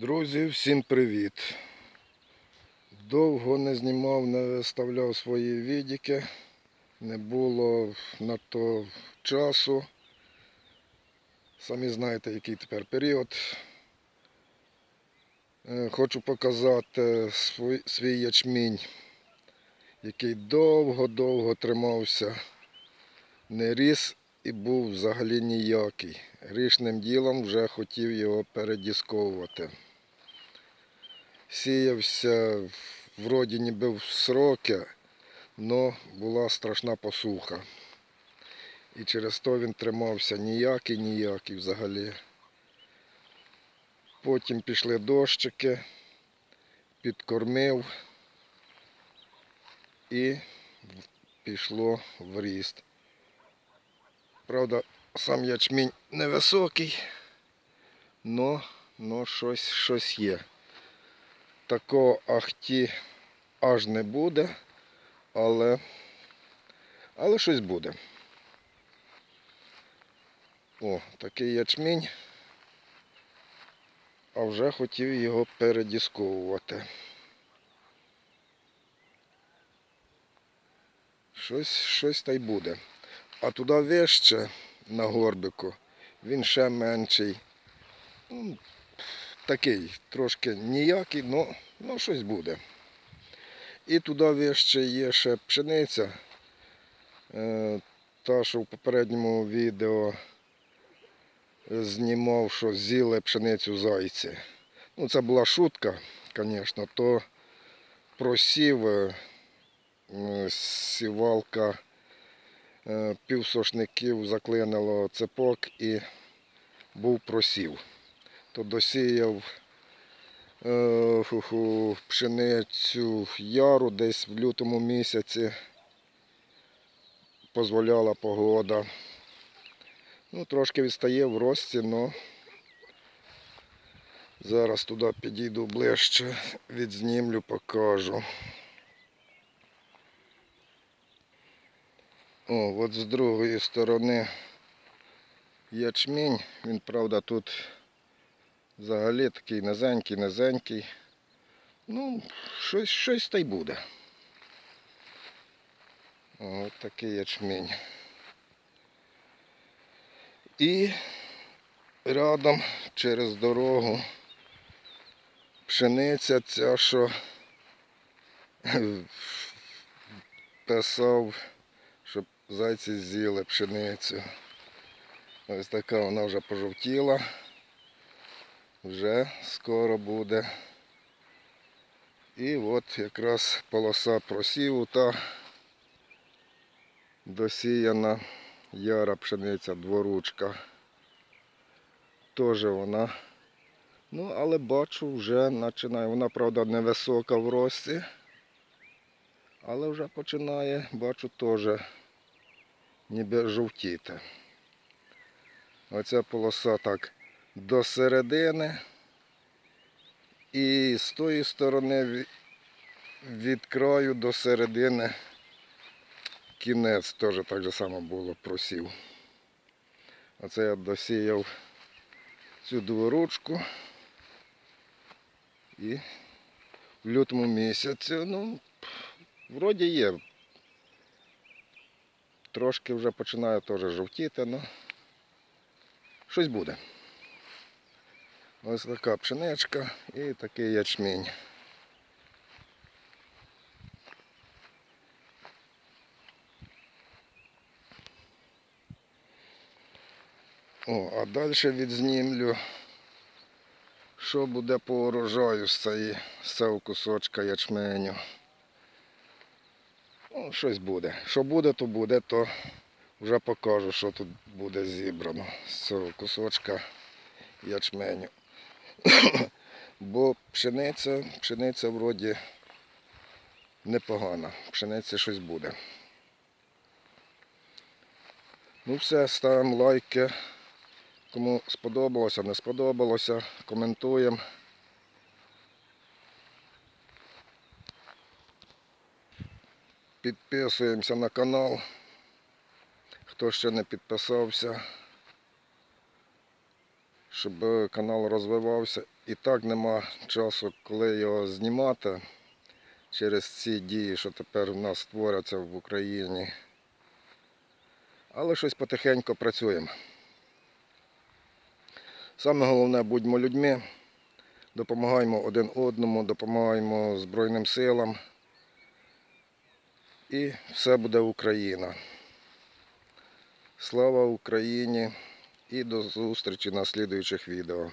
Друзі, всім привіт! Довго не знімав, не виставляв свої відіки, не було на то часу. Самі знаєте, який тепер період. Е, Хочу показати свій, ячмінь, який довго-довго тримався, не ріс і був взагалі ніякий. Рішним ділом вже хотів його передісковувати. Сіявся вроді ніби в сроки, але була страшна посуха. І через то він тримався ніякий, ніякий взагалі. Потім пішли дощики, підкормив і пішло в ріст. Правда, сам ячмінь невисокий, но щось, щось є. Такого ахті аж не буде, але, але щось буде. О, такий ячмінь, а вже хотів його передісковувати. Щось, щось та й буде. А туди вище на горбику він ще менший. Ну, такий трошки ніякий, але ну, щось буде. І туди вище є ще пшениця. Е, Та, що в попередньому відео знімав, що з'їли пшеницю зайці. Ну, це була шутка, звісно, то просів е, сівалка е, півсошників заклинило цепок і був просів. То досіяв е, ху-ху, пшеницю яру десь в лютому місяці. Дозволяла погода. Ну, трошки відстає в рості, але зараз туди підійду ближче, відзнімлю, покажу. О, от з другої сторони ячмінь. Він, правда, тут взагалі такий низенький, низенький. Ну, щось, щось та й буде. О, От такий ячмінь. І рядом через дорогу пшениця ця, що писав, щоб зайці з'їли пшеницю. Ось така вона вже пожовтіла. Вже скоро буде. І от якраз полоса просіву та досіяна яра пшениця дворучка. Теж вона. Ну, але бачу, вже починає. Вона, правда, невисока в рості. Але вже починає, бачу, теж ніби жовтіти. Оця полоса так до середини. І з тої сторони ві- від краю до середини кінець теж так же само було просів. Оце я досіяв цю дворучку. І в лютому місяці, ну, вроді є. Трошки вже починає теж жовтіти, але щось буде. Ось така пшеничка і такий ячмінь. О, а далі відзнімлю, що буде по урожаю з цього кусочка ячменю. Ну, щось буде. Що буде, то буде, то вже покажу, що тут буде зібрано з цього кусочка ячменю. Бо пшениця, пшениця вроді непогана. Пшениці щось буде. Ну все, ставимо лайки. Кому сподобалося, не сподобалося, коментуємо. Підписуємося на канал. Хто ще не підписався. Щоб е, канал розвивався. І так нема часу, коли його знімати через ці дії, що тепер в нас творяться в Україні. Але щось потихеньку працюємо. Саме головне, будьмо людьми, допомагаємо один одному, допомагаємо Збройним силам. І все буде Україна. Слава Україні і до зустрічі на слідуючих відео.